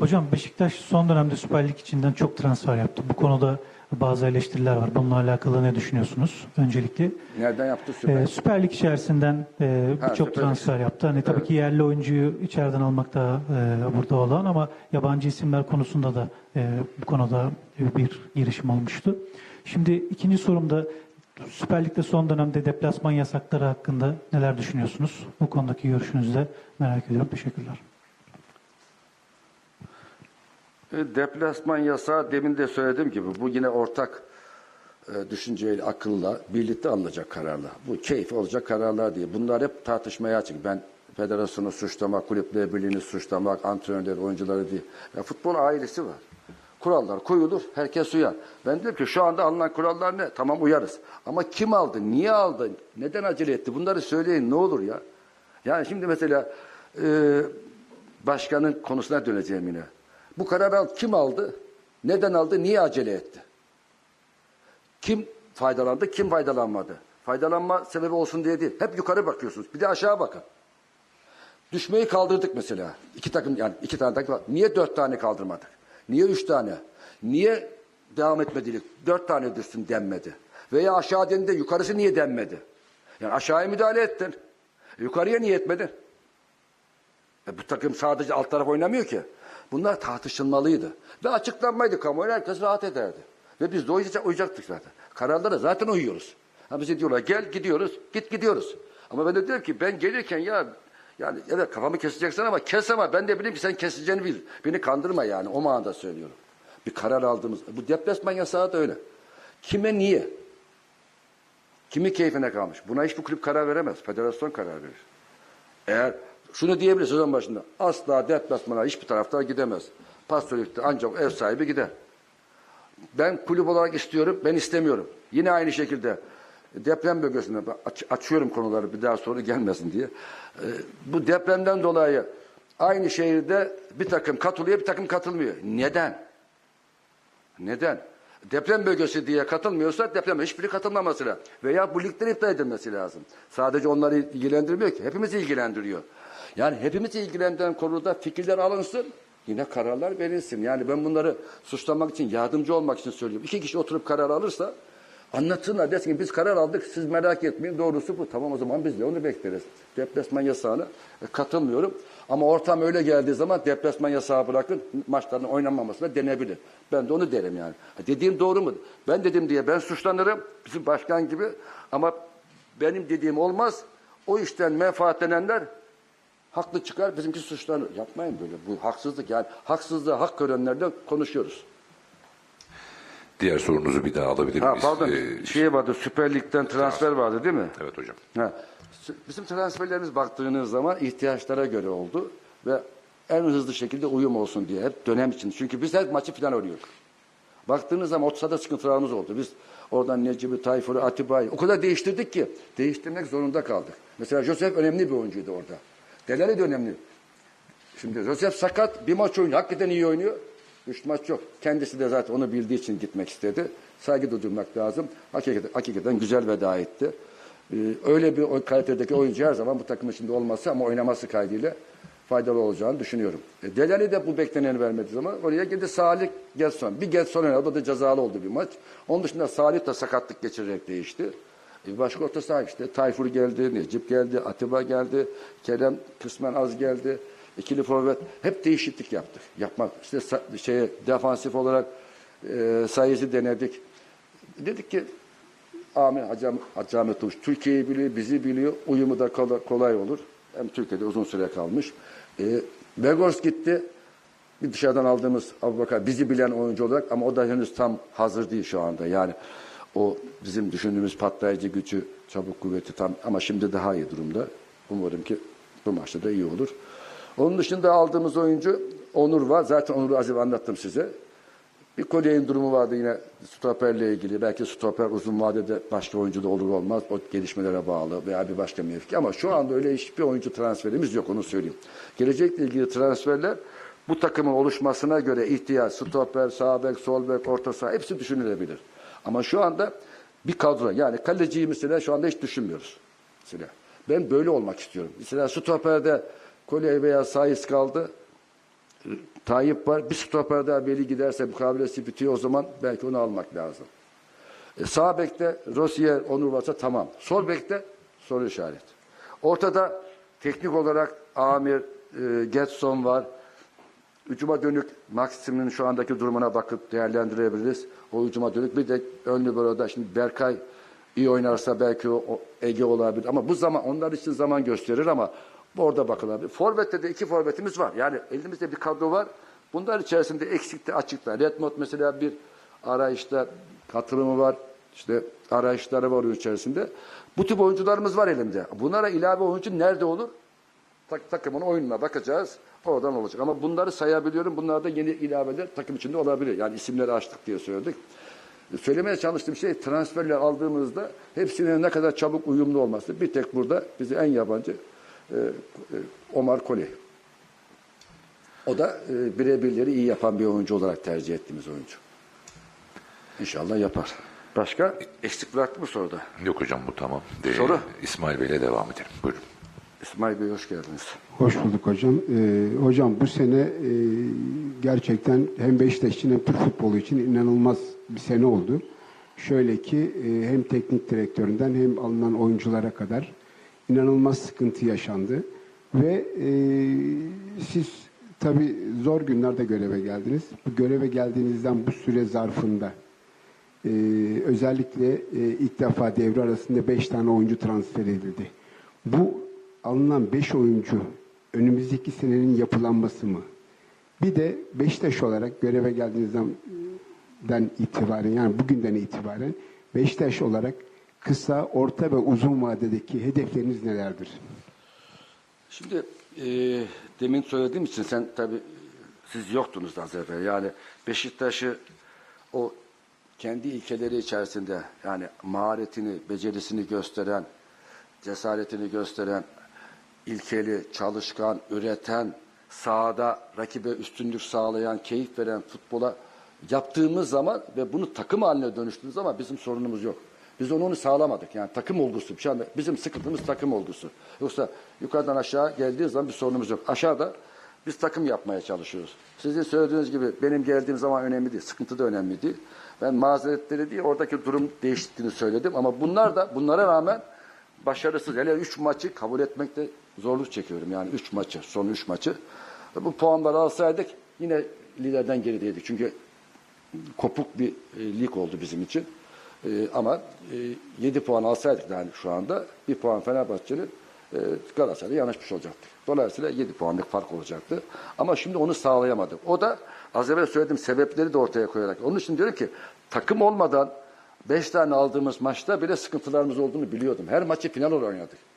Hocam Beşiktaş son dönemde Süper Lig içinden çok transfer yaptı. Bu konuda bazı eleştiriler var. Bununla alakalı ne düşünüyorsunuz? Öncelikle Nereden yaptı Süper? e, Süper Lig içerisinden e, birçok Lig. transfer yaptı. Hani tabii Evet. ki yerli oyuncuyu içeriden almak da e, burada olan ama yabancı isimler konusunda da e, bu konuda bir girişim olmuştu. Şimdi ikinci sorumda Süper Lig'de son dönemde deplasman yasakları hakkında neler düşünüyorsunuz? Bu konudaki görüşünüzü de merak ediyorum. Teşekkürler. E, Deplasman yasağı demin de söylediğim gibi bu yine ortak e, düşünceyle, akılla birlikte alınacak kararlar. Bu keyif olacak kararlar diye. Bunlar hep tartışmaya açık. Ben federasyonu suçlamak, kulüpler birliğini suçlamak, antrenörleri, oyuncuları diye. Ya futbol ailesi var. Kurallar koyulur, herkes uyar. Ben diyorum ki şu anda alınan kurallar ne? Tamam uyarız. Ama kim aldı, niye aldı, neden acele etti? Bunları söyleyin ne olur ya. Yani şimdi mesela e, başkanın konusuna döneceğim yine. Bu kararı kim aldı? Neden aldı? Niye acele etti? Kim faydalandı? Kim faydalanmadı? Faydalanma sebebi olsun diye değil. Hep yukarı bakıyorsunuz. Bir de aşağı bakın. Düşmeyi kaldırdık mesela. İki takım yani iki tane takım. Niye dört tane kaldırmadık? Niye üç tane? Niye devam etmedilik? Dört tane düşsün denmedi. Veya aşağı dendi yukarısı niye denmedi? Yani aşağıya müdahale ettin. E, yukarıya niye etmedin? E, bu takım sadece alt taraf oynamıyor ki. Bunlar tartışılmalıydı. Ve açıklanmaydı kamuoyu herkes rahat ederdi. Ve biz de uyacak, uyacaktık zaten. Kararlara zaten uyuyoruz. Ha bize diyorlar gel gidiyoruz, git gidiyoruz. Ama ben de diyorum ki ben gelirken ya yani evet kafamı keseceksin ama kes ama ben de bileyim ki sen keseceğini bil. Beni kandırma yani o manada söylüyorum. Bir karar aldığımız. Bu deplasman yasağı da öyle. Kime niye? Kimi keyfine kalmış? Buna hiçbir kulüp karar veremez. Federasyon karar verir. Eğer şunu diyebilir sezon başında asla deplasmana hiçbir taraftar gidemez. Pastörlükte ancak ev sahibi gider. Ben kulüp olarak istiyorum, ben istemiyorum. Yine aynı şekilde deprem bölgesinde aç- açıyorum konuları bir daha soru gelmesin diye. Ee, bu depremden dolayı aynı şehirde bir takım katılıyor, bir takım katılmıyor. Neden? Neden? Deprem bölgesi diye katılmıyorsa depreme hiçbiri katılmaması lazım. Veya bu ligden iptal edilmesi lazım. Sadece onları ilgilendirmiyor ki. Hepimizi ilgilendiriyor. Yani hepimizi ilgilendiren konuda fikirler alınsın. Yine kararlar verilsin. Yani ben bunları suçlamak için, yardımcı olmak için söylüyorum. İki kişi oturup karar alırsa anlatsınlar. Desin ki biz karar aldık siz merak etmeyin. Doğrusu bu. Tamam o zaman biz de onu bekleriz. Deplasman yasağına e, katılmıyorum. Ama ortam öyle geldiği zaman deplasman yasağı bırakın maçların oynanmamasına denebilir. Ben de onu derim yani. Dediğim doğru mu? Ben dedim diye ben suçlanırım. Bizim başkan gibi. Ama benim dediğim olmaz. O işten menfaatlenenler haklı çıkar. Bizimki suçlanır. Yapmayın böyle. Bu haksızlık yani. Haksızlığı hak görenlerden konuşuyoruz. Diğer sorunuzu bir daha alabilir Ha miyiz? pardon. Ee, şey vardı Süper Lig'den transfer vardı değil mi? evet hocam. Ha. Bizim transferlerimiz baktığınız zaman ihtiyaçlara göre oldu ve en hızlı şekilde uyum olsun diye hep dönem için. Çünkü biz her maçı falan arıyorduk. Baktığınız zaman ortada sıkıntılarımız oldu. Biz oradan Necip'i, Tayfur'u, Atiba'yı o kadar değiştirdik ki değiştirmek zorunda kaldık. Mesela Josef önemli bir oyuncuydu orada. Delali de önemli. Şimdi Josef sakat bir maç oynuyor. Hakikaten iyi oynuyor. Üç maç yok. Kendisi de zaten onu bildiği için gitmek istedi. Saygı duymak lazım. Hakikaten, hakikaten güzel veda etti. Ee, öyle bir kalitedeki oyuncu her zaman bu takımın içinde olması ama oynaması kaydıyla faydalı olacağını düşünüyorum. E, Delali de bu bekleneni vermediği zaman oraya girdi Salih Getson. Bir Getson oynadı. O da cezalı oldu bir maç. Onun dışında Salih de sakatlık geçirerek değişti. Başka orta saha işte. Tayfur geldi, Necip geldi, Atiba geldi, Kerem kısmen az geldi. İkili forvet hep değişiklik yaptık. Yapmak işte şeye defansif olarak e, sayıcı denedik. Dedik ki Amin Hacı Ahmet Uç Türkiye'yi biliyor, bizi biliyor. Uyumu da kolay, kolay olur. Hem Türkiye'de uzun süre kalmış. E, Vegors gitti. Bir dışarıdan aldığımız Abubakar bizi bilen oyuncu olarak ama o da henüz tam hazır değil şu anda. Yani o bizim düşündüğümüz patlayıcı gücü, çabuk kuvveti tam ama şimdi daha iyi durumda. Umarım ki bu maçta da iyi olur. Onun dışında aldığımız oyuncu Onur var. Zaten Onur'u az evvel anlattım size. Bir Kolye'nin durumu vardı yine stoperle ilgili. Belki stoper uzun vadede başka oyuncu da olur olmaz. O gelişmelere bağlı veya bir başka mevki. Ama şu anda öyle hiçbir oyuncu transferimiz yok onu söyleyeyim. Gelecekle ilgili transferler bu takımın oluşmasına göre ihtiyaç, stoper, sağ bek, sol bek, orta saha hepsi düşünülebilir. Ama şu anda bir kadro yani kaleciyi mesela şu anda hiç düşünmüyoruz. Mesela ben böyle olmak istiyorum. Mesela stoperde Kolye veya Saiz kaldı. Tayyip var. Bir stoper daha Veli giderse bu kabiliyeti bitiyor o zaman belki onu almak lazım. E, sağ bekte Rosier, Onur varsa tamam. Sol bekte soru işaret. Ortada teknik olarak Amir, e, Getson var. Hücuma dönük Maxim'in şu andaki durumuna bakıp değerlendirebiliriz. O hücuma dönük bir de ön libero'da şimdi Berkay iyi oynarsa belki o, Ege olabilir. Ama bu zaman onlar için zaman gösterir ama orada bakılabilir. Forvet'te de iki forvetimiz var. Yani elimizde bir kadro var. Bunlar içerisinde eksikte açıkta. Redmond mesela bir arayışta katılımı var. İşte arayışları var içerisinde. Bu tip oyuncularımız var elimde. Bunlara ilave oyuncu nerede olur? Tak, takımın oyununa bakacağız. Oradan olacak. Ama bunları sayabiliyorum. Bunlar da yeni ilaveler takım içinde olabilir. Yani isimleri açtık diye söyledik. Söylemeye çalıştığım şey transferler aldığımızda hepsinin ne kadar çabuk uyumlu olması. Bir tek burada bizi en yabancı e, e, Omar Koli. O da e, birebirleri iyi yapan bir oyuncu olarak tercih ettiğimiz oyuncu. İnşallah yapar. Başka? Eksik bıraktı mı soruda? Yok hocam bu tamam. Ee, Soru? İsmail Bey'le devam edelim. Buyurun. İsmail Bey hoş geldiniz. Hoş bulduk hocam. Ee, hocam bu sene e, gerçekten hem Beşiktaş için hem Türk futbolu için inanılmaz bir sene oldu. Şöyle ki e, hem teknik direktöründen hem alınan oyunculara kadar inanılmaz sıkıntı yaşandı. Ve e, siz tabii zor günlerde göreve geldiniz. Bu göreve geldiğinizden bu süre zarfında ee, özellikle e, ilk defa devre arasında 5 tane oyuncu transfer edildi. Bu alınan 5 oyuncu önümüzdeki senenin yapılanması mı? Bir de Beşiktaş olarak göreve geldiğinizden den itibaren yani bugünden itibaren Beşiktaş olarak kısa, orta ve uzun vadedeki hedefleriniz nelerdir? Şimdi e, demin söylediğim için sen tabii siz yoktunuz az evvel. Yani Beşiktaş'ı o kendi ilkeleri içerisinde yani maharetini, becerisini gösteren, cesaretini gösteren, ilkeli, çalışkan, üreten, sahada rakibe üstünlük sağlayan, keyif veren futbola yaptığımız zaman ve bunu takım haline dönüştüğümüz zaman bizim sorunumuz yok. Biz onu, onu sağlamadık. Yani takım olgusu. Şu anda bizim sıkıntımız takım olgusu. Yoksa yukarıdan aşağı geldiği zaman bir sorunumuz yok. Aşağıda biz takım yapmaya çalışıyoruz. Sizin söylediğiniz gibi benim geldiğim zaman önemli değil. Sıkıntı da önemli değil. Ben mazeretleri değil oradaki durum değiştiğini söyledim. Ama bunlar da bunlara rağmen başarısız. Hele üç maçı kabul etmekte zorluk çekiyorum. Yani üç maçı, son üç maçı. Bu puanları alsaydık yine liderden gerideydik. Çünkü kopuk bir e, lig oldu bizim için. E, ama e, 7 puan alsaydık yani şu anda bir puan Fenerbahçe'nin e, Galatasaray'a yanaşmış olacaktık. Dolayısıyla 7 puanlık fark olacaktı. Ama şimdi onu sağlayamadık. O da az evvel söylediğim sebepleri de ortaya koyarak. Onun için diyorum ki takım olmadan 5 tane aldığımız maçta bile sıkıntılarımız olduğunu biliyordum. Her maçı final olarak oynadık.